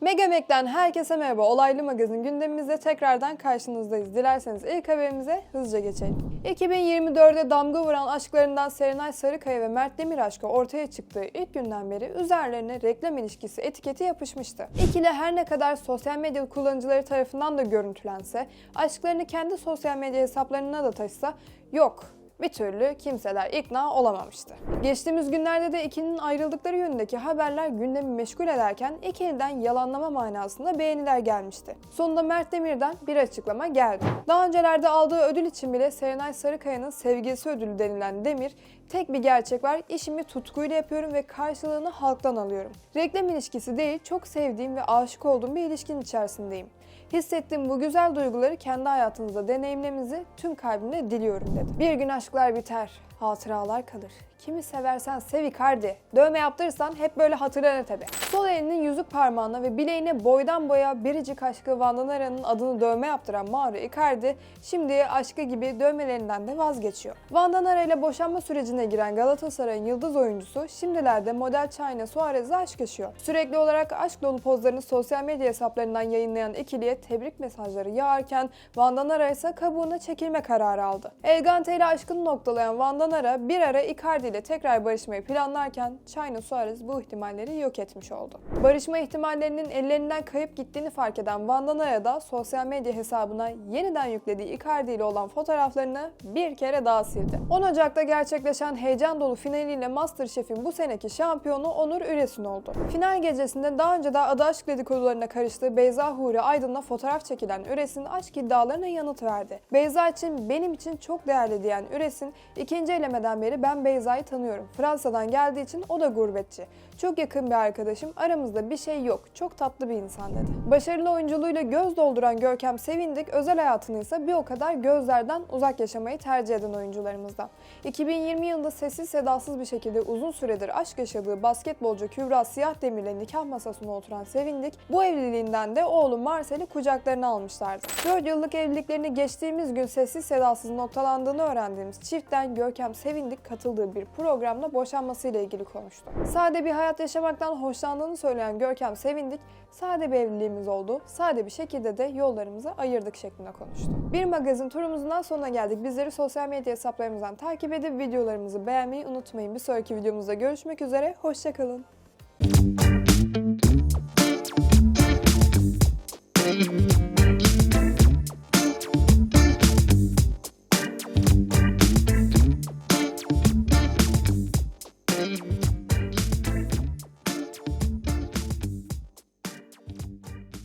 Megamek'ten herkese merhaba. Olaylı Magazin gündemimizde tekrardan karşınızdayız. Dilerseniz ilk haberimize hızlıca geçelim. 2024'de damga vuran aşklarından Serenay Sarıkaya ve Mert Demir aşkı ortaya çıktığı ilk günden beri üzerlerine reklam ilişkisi etiketi yapışmıştı. İkili her ne kadar sosyal medya kullanıcıları tarafından da görüntülense, aşklarını kendi sosyal medya hesaplarına da taşısa yok bir türlü kimseler ikna olamamıştı. Geçtiğimiz günlerde de ikilinin ayrıldıkları yönündeki haberler gündemi meşgul ederken ikiliden yalanlama manasında beğeniler gelmişti. Sonunda Mert Demir'den bir açıklama geldi. Daha öncelerde aldığı ödül için bile Serenay Sarıkaya'nın sevgilisi ödülü denilen Demir, tek bir gerçek var, işimi tutkuyla yapıyorum ve karşılığını halktan alıyorum. Reklam ilişkisi değil, çok sevdiğim ve aşık olduğum bir ilişkinin içerisindeyim. Hissettiğim bu güzel duyguları kendi hayatınızda deneyimlemenizi tüm kalbimle diliyorum dedi. Bir gün aşklar biter, hatıralar kalır. Kimi seversen sev Icardi. Dövme yaptırırsan hep böyle hatırlanır tabi. Sol elinin yüzük parmağına ve bileğine boydan boya biricik aşkı Van Danara'nın adını dövme yaptıran Mauro Icardi şimdi aşkı gibi dövmelerinden de vazgeçiyor. Van Danara ile boşanma sürecine giren Galatasaray'ın yıldız oyuncusu şimdilerde model China Suarez'le aşk yaşıyor. Sürekli olarak aşk dolu pozlarını sosyal medya hesaplarından yayınlayan ikiliye tebrik mesajları yağarken Van Danara ise kabuğuna çekilme kararı aldı. Elgante ile aşkını noktalayan Van Danara bir ara Icardi ile tekrar barışmayı planlarken China Suarez bu ihtimalleri yok etmiş oldu. Barışma ihtimallerinin ellerinden kayıp gittiğini fark eden Van Danara da sosyal medya hesabına yeniden yüklediği Icardi ile olan fotoğraflarını bir kere daha sildi. 10 Ocak'ta gerçekleşen heyecan dolu finaliyle Masterchef'in bu seneki şampiyonu Onur Üresin oldu. Final gecesinde daha önce de adı aşk dedikodularına karıştığı Beyza Huri Aydın'la fotoğraf çekilen Üresin aşk iddialarına yanıt verdi. Beyza için benim için çok değerli diyen Üresin ikinci elemeden beri ben Beyza'yı tanıyorum. Fransa'dan geldiği için o da gurbetçi. Çok yakın bir arkadaşım. Aramızda bir şey yok. Çok tatlı bir insan dedi. Başarılı oyunculuğuyla göz dolduran Görkem Sevindik özel hayatını ise bir o kadar gözlerden uzak yaşamayı tercih eden oyuncularımızdan. 2020 yılında sessiz sedasız bir şekilde uzun süredir aşk yaşadığı basketbolcu Kübra Siyah Demir'le nikah masasına oturan Sevindik, bu evliliğinden de oğlu Marcel'i kucaklarına almışlardı. 4 yıllık evliliklerini geçtiğimiz gün sessiz sedasız noktalandığını öğrendiğimiz çiftten Görkem Sevindik katıldığı bir programda boşanmasıyla ilgili konuştu. Sade bir hayat yaşamaktan hoşlandığını söyleyen Görkem Sevindik, sade bir evliliğimiz oldu, sade bir şekilde de yollarımızı ayırdık şeklinde konuştu. Bir magazin turumuzun daha sonuna geldik. Bizleri sosyal medya hesaplarımızdan takip edip videolarımızı beğenmeyi unutmayın. Bir sonraki videomuzda görüşmek üzere, hoşçakalın.